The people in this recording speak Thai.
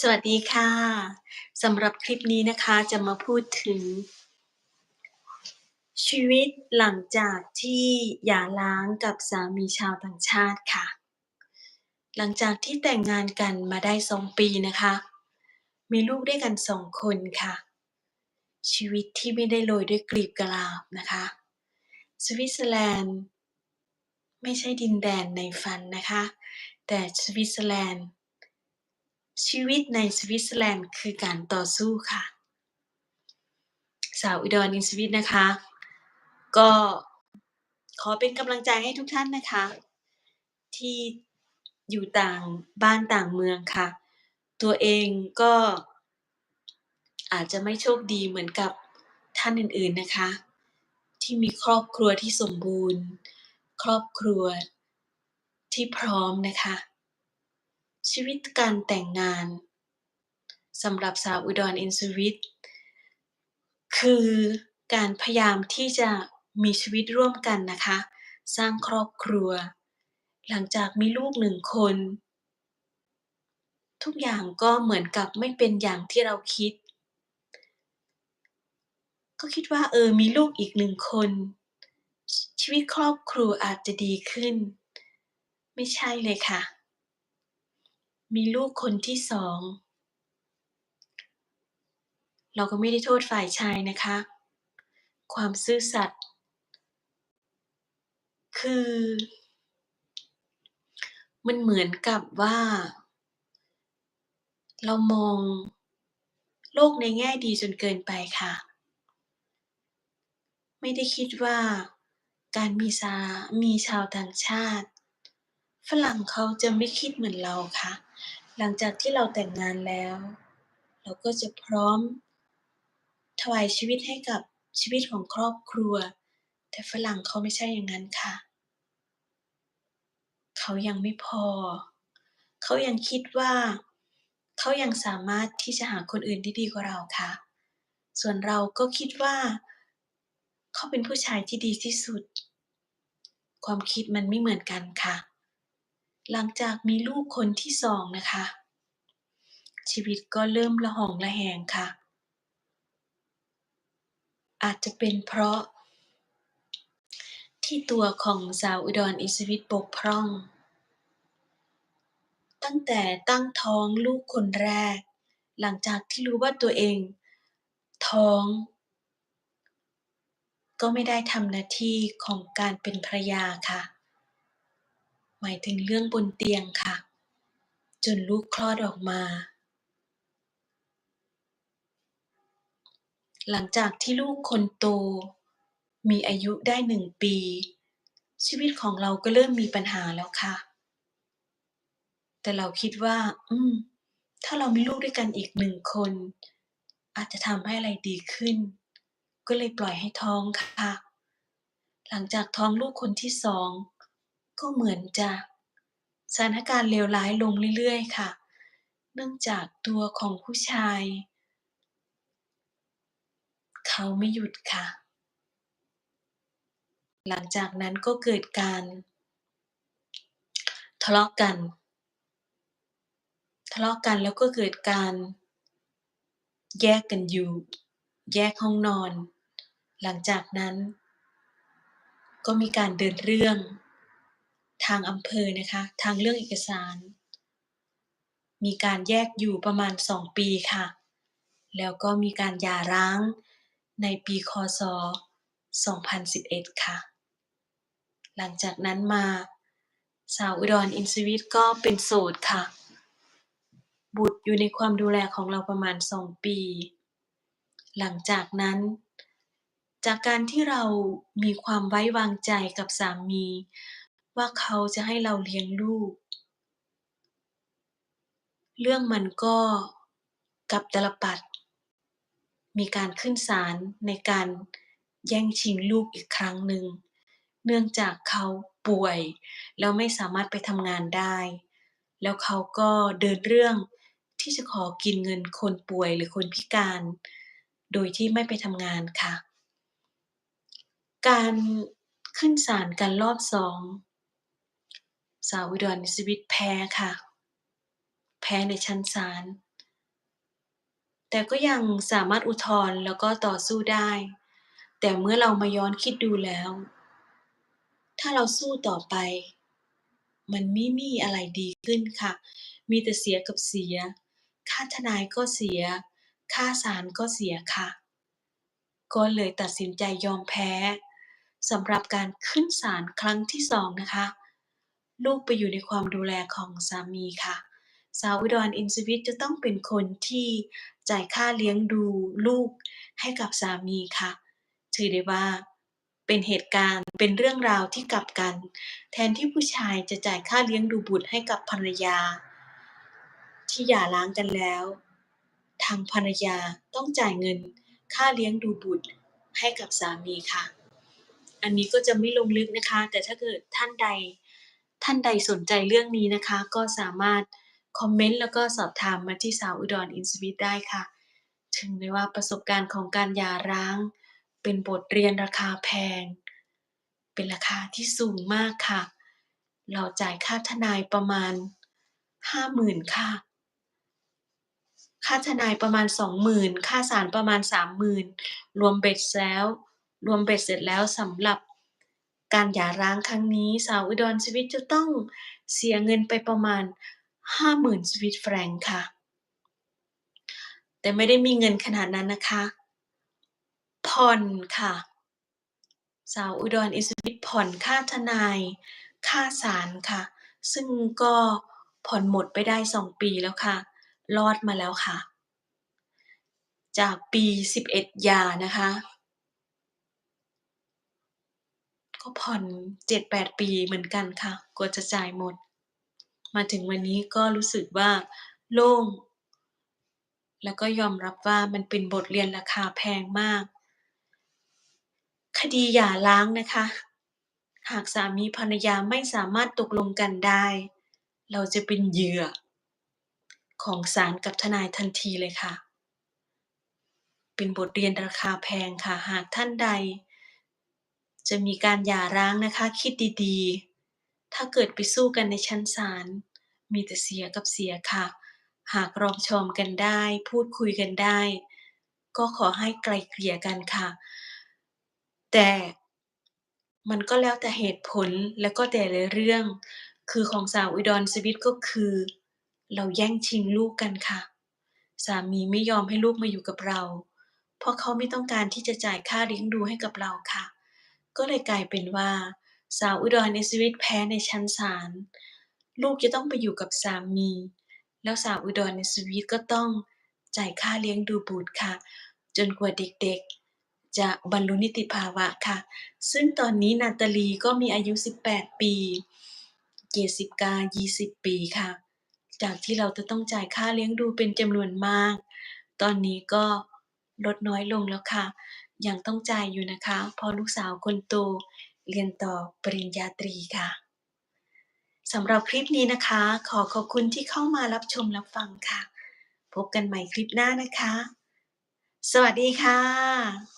สวัสดีค่ะสำหรับคลิปนี้นะคะจะมาพูดถึง ชีวิตหลังจากที่หย่าร้างกับสามีชาวต่างชาติค่ะ หลังจากที่แต่งงานกันมาได้2ปีนะคะ มีลูกด้วยกัน2คนค่ะ ชีวิตที่ไม่ได้โรยด้วยกลีบกลาบนะคะ สวิตเซอร์แลนด์ ไม่ใช่ดินแดนในฝันนะคะ แต่สวิตเซอร์แลนด์ ชีวิตในสวิตเซอร์แลนด์คือการต่อสู้ค่ะ สาวอุดรอินสวิตนะคะ ก็ขอเป็นกำลังใจให้ทุกท่านนะคะ ที่อยู่ต่างบ้านต่างเมืองค่ะ ตัวเองก็อาจจะไม่โชคดีเหมือนกับท่านอื่นๆนะคะ ที่มีครอบครัวที่สมบูรณ์ ครอบครัวที่พร้อมนะคะ ชีวิตการแต่งงานสำหรับสาวอุดรอินสวิตคือการพยายามที่จะมีชีวิตร่วมกันนะคะ สร้างครอบครัว หลังจากมีลูกหนึ่งคน ทุกอย่างก็เหมือนกับไม่เป็นอย่างที่เราคิด ก็คิดว่าเออมีลูกอีกหนึ่งคน ชีวิตครอบครัวอาจจะดีขึ้น ไม่ใช่เลยค่ะ มีลูกคนที่2เราก็ไม่ได้โทษฝ่ายชายนะคะ ความซื่อสัตย์คือ มันเหมือนกับว่า เรามองโลกในแง่ดีจนเกินไปค่ะ ไม่ได้คิดว่าการมีสามีชาวต่างชาติ ฝรั่งเขาจะไม่คิดเหมือนเราค่ะ หลังจากที่เราแต่งงานแล้ว เราก็จะพร้อม ถวายชีวิตให้กับชีวิตของครอบครัว แต่ฝรั่งเขาไม่ใช่อย่างนั้นค่ะ เขายังไม่พอ เขายังคิดว่า เขายังสามารถที่จะหาคนอื่นที่ดีกว่าเราค่ะ ส่วนเราก็คิดว่า เขาเป็นผู้ชายที่ดีที่สุด ความคิดมันไม่เหมือนกันค่ะ หลังจากมีลูกคนที่2นะคะ ชีวิตก็เริ่มระหองระแหงค่ะ อาจจะเป็นเพราะ ที่ตัวของสาวอุดรอิสวิตบกพร่อง ตั้งแต่ตั้งท้องลูกคนแรก หลังจากที่รู้ว่าตัวเอง ท้อง ก็ไม่ได้ทำหน้าที่ของการเป็นภรรยาค่ะ มายถึงเรื่องบนเตียงค่ะ จนลูกคลอดออกมา หลังจากที่ลูกคนโต มีอายุได้1ปี ชีวิตของเราก็เริ่มมีปัญหาแล้วค่ะ แต่เราคิดว่า อืม ถ้าเรามีลูกด้วยกันอีก1คน อาจจะทำให้อะไรดีขึ้น ก็เลยปล่อยให้ท้องค่ะ หลังจากท้องลูกคนที่2 ก็เหมือนจะสถานการณ์เลวร้ายลงเรื่อยๆ ค่ะ เนื่องจากตัวของผู้ชาย เขาไม่หยุดค่ะ หลังจากนั้นก็เกิดการทะเลาะกัน ทะเลาะกันแล้วก็เกิดการแยกกันอยู่ แยกห้องนอน หลังจากนั้น ก็มีการเดินเรื่อง ทางอำเภอนะคะ ทางเรื่องเอกสาร มีการแยกอยู่ประมาณ 2 ปีค่ะ แล้วก็มีการหย่าร้างในปีค.ศ.2011 ค่ะ หลังจากนั้นมา สาวอุดรอินสวิตก็เป็นโสดค่ะ บุตรอยู่ในความดูแลของเราประมาณ 2 ปี หลังจากนั้นจากการที่เรามีความไว้วางใจกับสามี ว่าเขาจะให้เราเลี้ยงลูก เรื่องมันก็กับตลปัตรมีการขึ้นศาลในการแย่งชิงลูกอีกครั้งหนึ่ง เนื่องจากเขาป่วย แล้วไม่สามารถไปทำงานได้ แล้วเขาก็เดินเรื่องที่จะขอกินเงินคนป่วยหรือคนพิการ โดยที่ไม่ไปทำงานค่ะ การขึ้นศาลกันรอบ2 สาวอุดรอิสวิตแพ้ค่ะ แพ้ในชั้นศาลแต่ก็ยังสามารถอุทธรณ์แล้วก็ต่อสู้ได้ แต่เมื่อเรามาย้อนคิดดูแล้ว ถ้าเราสู้ต่อไป มันไม่มีอะไรดีขึ้นค่ะ มีแต่เสียกับเสีย ค่าทนายก็เสีย ค่าศาลก็เสียค่ะ ก็เลยตัดสินใจยอมแพ้สำหรับการขึ้นศาลครั้งที่สองนะคะ ลูกไปอยู่ในความดูแลของสามีค่ะ สาวอุดรอินทวิทย์จะต้องเป็นคนที่จ่ายค่าเลี้ยงดูลูกให้กับสามีค่ะ ถือได้ว่าเป็นเหตุการณ์เป็นเรื่องราวที่กลับกัน แทนที่ผู้ชายจะจ่ายค่าเลี้ยงดูบุตรให้กับภรรยา ที่หย่าร้างกันแล้ว ทางภรรยาต้องจ่ายเงินค่าเลี้ยงดูบุตรให้กับสามีค่ะ อันนี้ก็จะไม่ลงลึกนะคะ แต่ถ้าเกิดท่านใด ท่านใดสนใจเรื่องนี้นะคะ ก็สามารถคอมเมนต์แล้วก็สอบถามมาที่สาวอุดรอินสวิตได้ค่ะ ถึงได้ว่าประสบการณ์ของการหย่าร้าง เป็นบทเรียนราคาแพง เป็นราคาที่สูงมากค่ะ เราจ่ายค่าทนายประมาณห้าหมื่นค่ะ ค่าทนายประมาณสองหมื่นค่าศาลประมาณสามหมื่นรวมเบ็ดแล้ว รวมเบ็ดเสร็จแล้วสำหรับ การหย่าร้างครั้งนี้สาวอุดรชีวิตจะต้องเสียเงินไปประมาณห้าหมื่นสวิตแฟรงค์ค่ะ แต่ไม่ได้มีเงินขนาดนั้นนะคะผ่อนค่ะ สาวอุดรอิสวิตผ่อนค่าทนาย ค่าศาลค่ะ ซึ่งก็ผ่อนหมดไปได้สองปีแล้วค่ะ รอดมาแล้วค่ะ จากปีสิบเอ็ดหย่านะคะ ก็ผ่อนเจ็ดแปดปีเหมือนกันค่ะกว่าจะจ่ายหมด มาถึงวันนี้ก็รู้สึกว่าโล่ง แล้วก็ยอมรับว่ามันเป็นบทเรียนราคาแพงมาก คดีหย่าร้างนะคะ หากสามีภรรยาไม่สามารถตกลงกันได้ เราจะเป็นเหยื่อ ของศาลกับทนายทันทีเลยค่ะ เป็นบทเรียนราคาแพงค่ะ หากท่านใด จะมีการหย่าร้างนะคะ คิดดีๆ ถ้าเกิดไปสู้กันในชั้นศาลมีแต่เสียกับเสียค่ะ หากรอมชอมกันได้ พูดคุยกันได้ ก็ขอให้ไกลเกลี่ยกันค่ะ แต่มันก็แล้วแต่เหตุผลแล้วก็แต่ละเรื่อง คือของสาวอุดรสวิตก็คือ เราแย่งชิงลูกกันค่ะ สามีไม่ยอมให้ลูกมาอยู่กับเรา เพราะเขาไม่ต้องการที่จะจ่ายค่าเลี้ยงดูให้กับเราค่ะ ก็เลยกลายเป็นว่า สาวอุดรในชีวิตแพ้ในชั้นศาลลูกจะต้องไปอยู่กับสามี แล้วสาวอุดรในชีวิตก็ต้องจ่ายค่าเลี้ยงดูบุตรค่ะ จนกว่าเด็กๆ จะบรรลุนิติภาวะค่ะ ซึ่งตอนนี้นาตาลีก็มีอายุ 18 ปี เกสิกา 20 ปีค่ะ จากที่เราจะต้องจ่ายค่าเลี้ยงดูเป็นจำนวนมาก ตอนนี้ก็ ลดน้อยลงแล้วค่ะ ยังต้องจ่ายอยู่นะคะเพราะลูกสาวคนโตเรียนต่อปริญญาตรีค่ะสำหรับคลิปนี้นะคะ ขอขอบคุณที่เข้ามารับชมรับฟังค่ะ พบกันใหม่คลิปหน้านะคะ สวัสดีค่ะ